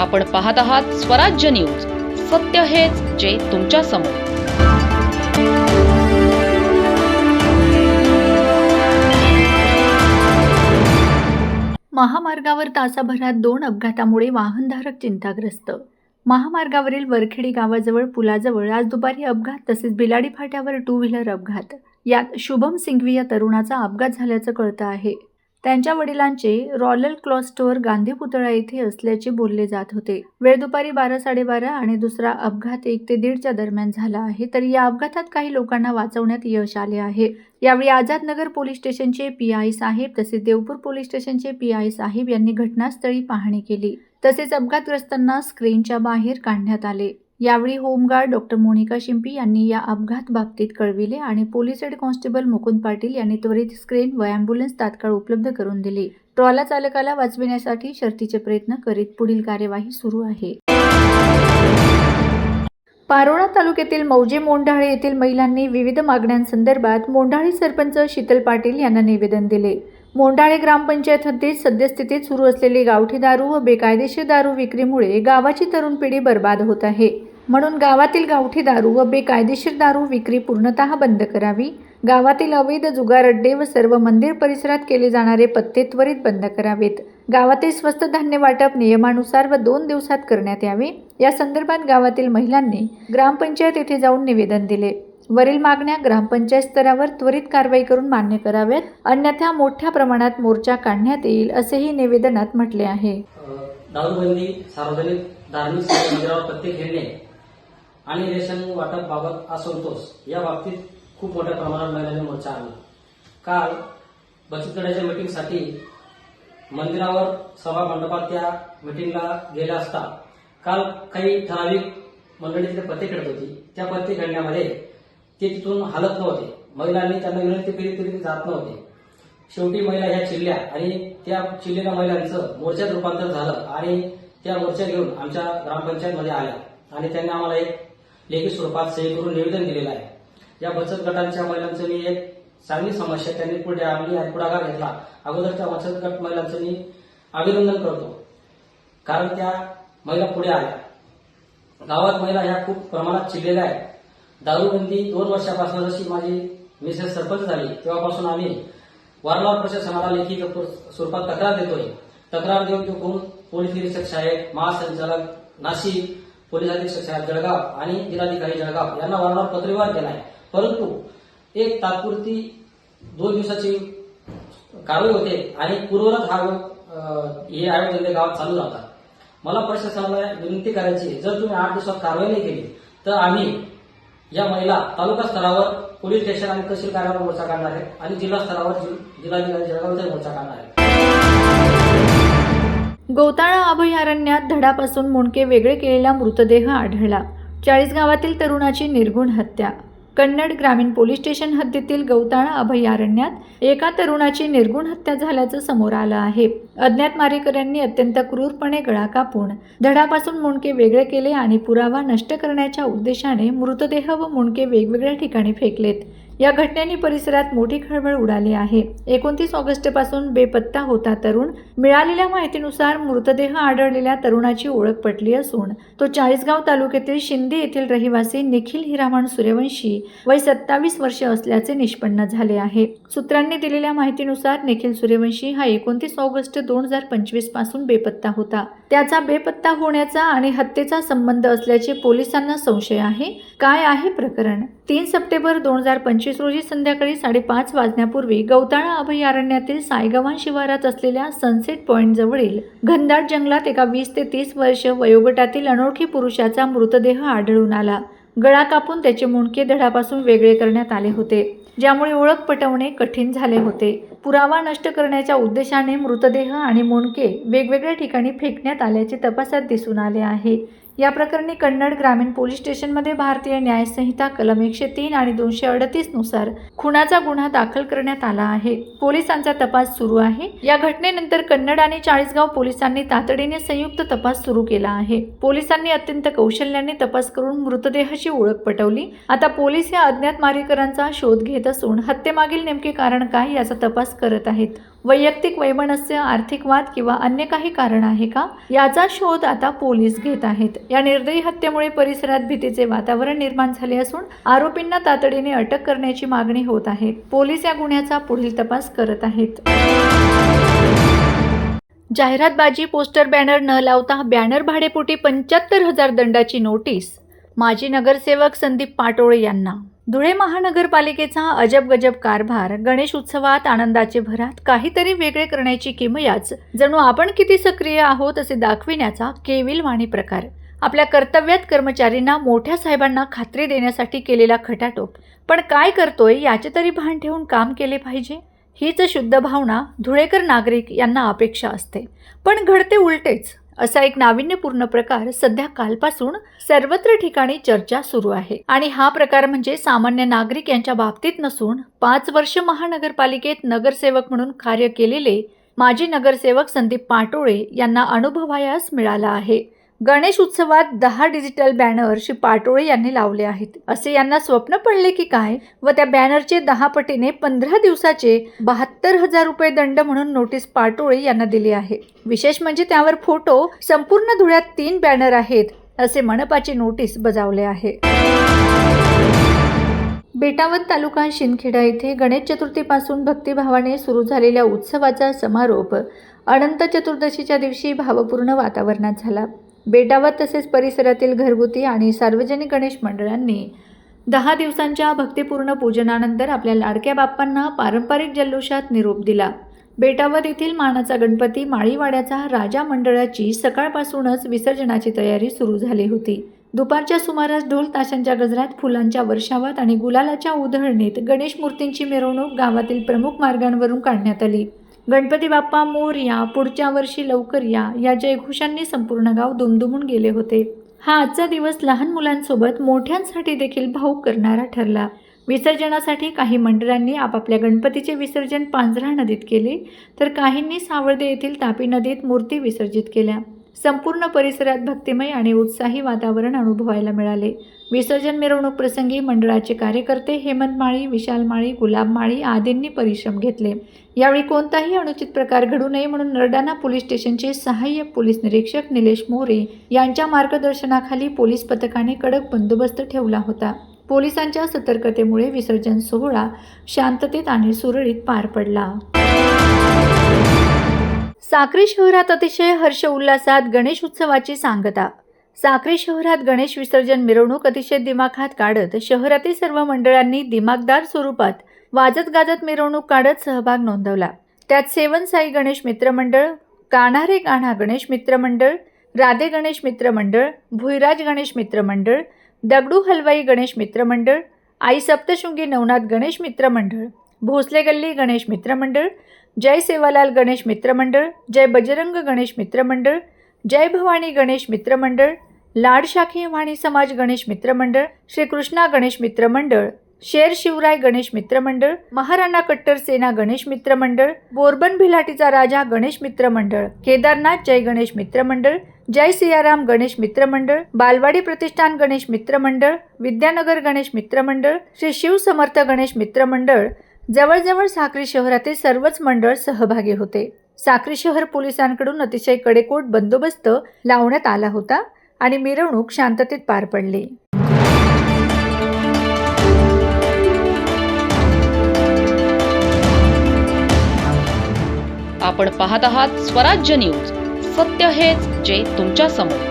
आपण पाहत आहात स्वराज्य न्यूज. सत्य हेच जे तुमच्यासमोर. महामार्गावर तासाभरात दोन अपघातामुळे वाहनधारक चिंताग्रस्त. महामार्गावरील वरखेडी गावाजवळ पुलाजवळ आज दुपारी अपघात तसेच बिलाडी फाट्यावर टू व्हीलर अपघात. यात शुभम सिंघवी या तरुणाचा अपघात झाल्याचं कळतं आहे. त्यांच्या वडिलांचे रॉयल क्लॉथ स्टोअर गांधी पुतळा येथे असल्याचे बोलले जात होते. वेळ दुपारी बारा साडेबारा आणि दुसरा अपघात एक ते दीडच्या दरम्यान झाला आहे तर या अपघातात काही लोकांना वाचवण्यात यश आले आहे. यावेळी आझादनगर पोलीस स्टेशनचे पी आय साहेब तसेच देवपूर पोलीस स्टेशनचे पी आय साहेब यांनी घटनास्थळी पाहणी केली. तसेच अपघातग्रस्तांना स्क्रीनच्या बाहेर काढण्यात आले. यावेळी होमगार्ड डॉक्टर मोनिका शिंपी यांनी या अपघात बाबतीत कळविले आणि police head constable Mukund Patil यांनी त्वरित स्क्रीन व अँब्युलन्स तात्काळ उपलब्ध करून दिली. ट्रॉला चालकाला वाचविण्यासाठी शर्थीचे प्रयत्न करीत पुढील कार्यवाही सुरू आहे. पारोळा तालुक्यातील मौजे मोंढाळे येथील महिलांनी विविध मागण्यांसंदर्भात मोंढाळे सरपंच शीतल पाटील यांना निवेदन दिले. मोंढाळे ग्रामपंचायत हद्दीत सद्यस्थितीत सुरू असलेली गावठी दारू व बेकायदेशीर दारू विक्रीमुळे गावाची तरुण पिढी बर्बाद होत आहे. म्हणून गावातील गावठी दारू व बेकायदेशीर दारू विक्री पूर्णतः बंद करावी. गावातील अवैध जुगार अड्डे व सर्व मंदिर परिसरात केले जाणारे पत्ते त्वरित बंद करावेत. गावातील स्वस्त धान्य वाटप नियमानुसार व दोन दिवसात करण्यात यावे. या संदर्भात गावातील महिलांनी ग्रामपंचायत येथे जाऊन निवेदन दिले. वरील मागण्या ग्रामपंचायत स्तरावर त्वरित कारवाई करून मान्य कराव्यात. अन्यथा मोठ्या प्रमाणात मोर्चा काढण्यात येईल असेही निवेदनात म्हटले आहे. दारूबंदी सार्वजनिक धार्मिक स्थळ मंदिरावर पत्ते खेळणे आणि रेशन वाटप बाबत असंतोष या बाबतीत खूप मोठ्या प्रमाणात महिलांनी मोर्चा आणला काल बचत गटाच्या मिटिंगसाठी मंदिरावर सभा मंडपात त्या मिटिंगला गेल्या असता. काल काही ठराविक मंडळी तिथे पत्ते खेळत होती. त्या पत्ते खेळण्यामध्ये ते तिथून हलत नव्हते. महिलांनी त्यांना विनंती केली तरी ते जात नव्हते. शेवटी महिला ह्या चिल्ल्या आणि त्या चिल्लेल्या महिलांचं मोर्चात रूपांतर झालं आणि त्या मोर्चा घेऊन आमच्या ग्रामपंचायतमध्ये आल्या आणि त्यांनी आम्हाला एक लेखी स्वरूपात सही करून निवेदन दिलेलं आहे. या बचत गटांच्या महिलांचंनी एक चांगली समस्या त्यांनी पुढे आणली आणि पुढाकार घेतला. अगोदरच्या बचत गट महिलांचं मी अभिनंदन करतो. कारण त्या महिला पुढे आल्या. गावात महिला ह्या खूप प्रमाणात चिडलेल्या आहेत. दारूबंदी दोन वर्षापासून जशी माझी मिसेस सरपंच झाली तेव्हापासून आम्ही वारंवार प्रशासनाला लेखी स्वरूपात तक्रार देतोय. तक्रार देऊन तो कोण पोलीस निरीक्षक साहेब महासंचालक नाशिक पोलीस अधीक्षक साहेब जळगाव आणि जिल्हाधिकारी जळगाव यांना वारंवार पत्रव्यवहार केला आहे परंतु एक तात्पुरती दोन दिवसाची कारवाई होते आणि पूर्वरच हा हे आयोजन म्हणजे गावात चालू राहतात. मला प्रशासनाला विनंती करायची जर तुम्ही आठ दिवसात कारवाई नाही केली तर आम्ही या महिला तालुका स्तरावर पोलीस स्टेशन आणि तहसील कार्यालयावर मोर्चा काढणार आहे आणि जिल्हा स्तरावर जिल्हाधिकारी जळगावचा मोर्चा काढणार आहे. गौताळा अभयारण्यात धडापासून मुंडके वेगळे केलेला मृतदेह आढळला. चाळीस गावातील तरुणाची निर्गुण हत्या. कन्नड ग्रामीण पोलीस स्टेशन हद्दीतील गौताळा अभयारण्यात एका तरुणाची निर्गुण हत्या झाल्याचं समोर आलं आहे. अज्ञात मारेकऱ्यांनी अत्यंत क्रूरपणे गळा कापून धडापासून मुंडके वेगळे केले आणि पुरावा नष्ट करण्याच्या उद्देशाने मृतदेह व मुंडके वेगवेगळ्या ठिकाणी फेकलेत. या घटनेने परिसरात मोठी खळबळ उडाली आहे. एकोणतीस ऑगस्टपासून बेपत्ता होता तरुण. मिळालेल्या माहितीनुसार मृतदेह आढळलेल्या तरुणाची ओळख पटली असून तो चाळीसगाव तालुक्यातील शिंदे येथील रहिवासी निखिल हिरामण सूर्यवंशी वय सत्तावीस वर्ष असल्याचे निष्पन्न झाले आहे. सूत्रांनी दिलेल्या माहितीनुसार निखिल सूर्यवंशी हा एकोणतीस ऑगस्ट दोन हजार पंचवीसपासून बेपत्ता होता. त्याचा बेपत्ता होण्याचा आणि हत्येचा संबंध असल्याचे पोलिसांना संशय आहे. काय आहे प्रकरण? तीन सप्टेंबर दोन हजार पंचवीस रोजी संध्याकाळी साडेपाच वाजण्यापूर्वी गौताळा अभयारण्यातील सायगव्हाण शिवारात असलेल्या सनसेट पॉइंट जवळील घनदाट जंगलात एका वीस ते तीस वर्ष वयोगटातील अनोळखी पुरुषाचा मृतदेह आढळून आला. गळा कापून त्याचे मुंडके धडापासून वेगळे करण्यात आले होते. ज्यामुळे ओळख पटवणे कठीण झाले होते. पुरावा नष्ट करण्याच्या उद्देशाने मृतदेह आणि मुंडके वेगवेगळ्या ठिकाणी फेकण्यात आल्याचे तपासात दिसून आले आहे. या प्रकरणी कन्नड ग्रामीण पोलीस स्टेशनमध्ये भारतीय न्यायसंहिता कलम एकशे तीन आणि दोनशे अडतीसनुसार खुनाचा गुन्हा दाखल करण्यात आला आहे. पोलिसांचा तपास सुरू आहे. या घटनेनंतर कन्नड आणि चाळीसगाव पोलिसांनी तातडीने संयुक्त तपास सुरू केला आहे. पोलिसांनी अत्यंत कौशल्याने तपास करून मृतदेहाची ओळख पटवली. आता पोलीस या अज्ञात मारेकरांचा शोध घेत असून हत्येमागील नेमके कारण काय याचा तपास करत आहेत. वैयक्तिक वैमनस्य आर्थिक वाद किंवा अन्य काही कारण आहे का? याचा शोध आता पोलीस घेत आहेत. या निर्दयी हत्येमुळे परिसरात भीतीचे वातावरण निर्माण झाले असून आरोपींना तातडीने अटक करण्याची मागणी होत आहे. पोलीस या गुन्ह्याचा पुढील तपास करत आहेत. जाहिरातबाजी पोस्टर बॅनर न लावता बॅनर भाडेपोटी पंच्याहत्तर हजार दंडाची नोटीस माजी नगरसेवक संदीप पाटोळे यांना धुळे महानगरपालिकेचा अजब गजब कारभार गणेश उत्सवात आनंदाचे भरात काहीतरी वेगळे करण्याची किमयाच जणू आपण किती सक्रिय आहोत असे दाखविण्याचा केविलवाणी प्रकार. आपल्या कर्तव्यात कर्मचारींना मोठ्या साहेबांना खात्री देण्यासाठी केलेला खटाटोप. पण काय करतोय याचे तरी भान ठेवून काम केले पाहिजे? हीच शुद्ध भावना धुळेकर नागरिक यांना अपेक्षा असते. पण घडते उलटेच. असा एक नाविन्यपूर्ण प्रकार सध्या कालपासून सर्वत्र ठिकाणी चर्चा सुरू आहे. आणि हा प्रकार म्हणजे सामान्य नागरिक यांच्या बाबतीत नसून पाच वर्ष महानगरपालिकेत नगरसेवक म्हणून कार्य केलेले माजी नगरसेवक संदीप पाटोळे यांना अनुभवायास मिळाला आहे. गणेश उत्सवात दहा डिजिटल बॅनर श्री पाटोळे यांनी लावले आहेत. असे यांना स्वप्न पडले की काय? व त्या बॅनरचे दहा पटीने पंधरा दिवसाचे बहात्तर हजार रुपये दंड म्हणून नोटीस पाटोळे यांना दिली आहे. विशेष म्हणजे त्यावर फोटो संपूर्ण धुळ्यात तीन बॅनर आहेत असे मनपाची नोटीस बजावले आहे. बेटावत तालुका शिंदखेडा येथे गणेश चतुर्थीपासून भक्तिभावाने सुरू झालेल्या उत्सवाचा समारोप अनंत चतुर्दशीच्या दिवशी भावपूर्ण वातावरणात झाला. बेटावर तसेच परिसरातील घरगुती आणि सार्वजनिक गणेश मंडळांनी दहा दिवसांच्या भक्तिपूर्ण पूजनानंतर आपल्या लाडक्या बाप्पांना पारंपरिक जल्लोषात निरोप दिला. बेटावर येथील मानाचा गणपती माळीवाड्याचा राजा मंडळाची सकाळपासूनच विसर्जनाची तयारी सुरू झाली होती. दुपारच्या सुमारास ढोल ताशांच्या गजरात फुलांच्या वर्षावात आणि गुलालाच्या उधळणीत गणेश मूर्तींची मिरवणूक गावातील प्रमुख मार्गांवरून काढण्यात आली. गणपती बाप्पा मोर या पुढच्या वर्षी लवकर या या जयघोषांनी संपूर्ण गाव दुमदुमून गेले होते. हा आजचा दिवस लहान मुलांसोबत मोठ्यांसाठी देखील भाऊक करणारा ठरला. विसर्जनासाठी काही मंडळांनी आपापल्या गणपतीचे विसर्जन पांझरा नदीत केले तर काहींनी सावळदे येथील तापी नदीत मूर्ती विसर्जित केल्या. संपूर्ण परिसरात भक्तिमय आणि उत्साही वातावरण अनुभवायला मिळाले. विसर्जन मिरवणूक प्रसंगी मंडळाचे कार्यकर्ते हेमंत माळी विशाल माळी गुलाब माळी आदींनी परिश्रम घेतले. यावेळी कोणताही अनुचित प्रकार घडू नये म्हणून नरडाणा पोलीस स्टेशनचे सहाय्यक पोलीस निरीक्षक निलेश मोरे यांच्या मार्गदर्शनाखाली पोलीस पथकाने कडक बंदोबस्त ठेवला होता. पोलिसांच्या सतर्कतेमुळे विसर्जन सोहळा शांततेत आणि सुरळीत पार पडला. साक्री शहरात अतिशय हर्ष उल्हासात गणेश उत्सवाची सांगता. साक्री शहरात गणेश विसर्जन मिरवणूक अतिशय दिमाखात काढत शहरातील सर्व मंडळांनी दिमागदार स्वरूपात वाजत गाजत मिरवणूक काढत सहभाग नोंदवला. त्यात सेवन साई गणेश मित्रमंडळ कान्हारे कान्हा गणेश मित्रमंडळ राधे गणेश मित्रमंडळ भुईराज गणेश मित्रमंडळ दगडू हलवाई गणेश मित्रमंडळ आई सप्तशृंगी नवनाथ गणेश मित्रमंडळ भोसले गल्ली गणेश मित्रमंडळ जय सेवालाल गणेश मित्रमंडळ जय बजरंग गणेश मित्रमंडळ जय भवानी गणेश मित्रमंडळ लाडशाखी वाणी समाज गणेश मित्रमंडळ श्री कृष्णा गणेश मित्रमंडळ शेर शिवराय गणेश मित्रमंडळ महाराणा कट्टर सेना गणेश मित्रमंडळ बोरबन भिलाटीचा राजा गणेश मित्रमंडळ केदारनाथ जय गणेश मित्रमंडळ जय सियाराम गणेश मित्रमंडळ बालवाडी प्रतिष्ठान गणेश मित्रमंडळ विद्यानगर गणेश मित्रमंडळ श्री शिव समर्थ गणेश मित्रमंडळ जवळजवळ साक्री शहरातील सर्वच मंडळ सहभागी होते. साक्री शहर पोलिसांकडून अतिशय कडेकोट बंदोबस्त लावण्यात आला होता आणि मिरवणूक शांततेत पार पडली. आपण पाहत आहात स्वराज्य न्यूज. सत्य हेच जे तुमच्यासमोर